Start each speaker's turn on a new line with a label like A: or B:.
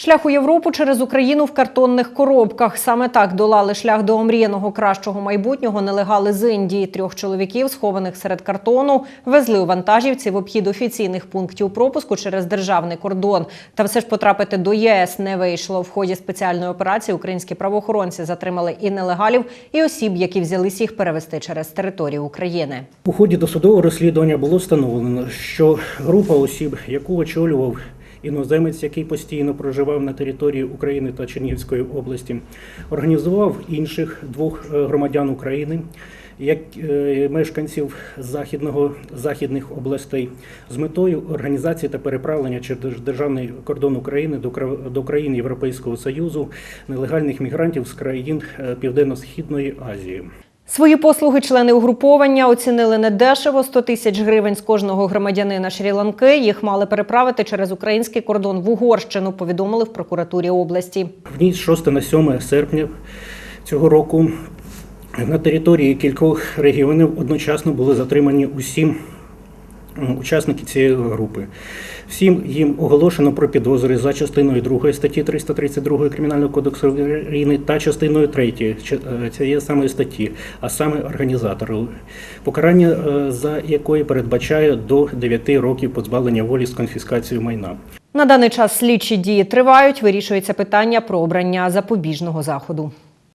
A: Шлях у Європу через Україну в картонних коробках. Саме так долали шлях до омріяного кращого майбутнього нелегали з Індії. Трьох чоловіків, схованих серед картону, везли у вантажівці в обхід офіційних пунктів пропуску через державний кордон. Та все ж потрапити до єС не вийшло. В ході спеціальної операції українські правоохоронці затримали і нелегалів, і осіб, які взялись їх перевести через територію України.
B: У ході досудового розслідування було встановлено, що група осіб, яку очолював іноземець, який постійно проживав на території України та Чернігівської області, організував інших двох е, громадян України, як е, мешканців західного західних областей, з метою організації та переправлення через державний кордон України до кра- до країн Європейського Союзу нелегальних мігрантів з країн е, Південно-Східної Азії.
A: Свої послуги члени угруповання оцінили недешево 100 тисяч гривень з кожного громадянина Шрі-Ланки. Їх мали переправити через український кордон в Угорщину. Повідомили в прокуратурі області.
B: В ніч 6 на 7 серпня цього року на території кількох регіонів одночасно були затримані усі м, учасники цієї групи. Всім їм оголошено про підозри за частиною 2 статті 332 Кримінального кодексу України та частиною 3 цієї самої статті, а саме організатору, покарання е, за якої передбачає до 9 років позбавлення волі з конфіскацією майна.
A: На даний час слідчі дії тривають. Вирішується питання про обрання запобіжного заходу.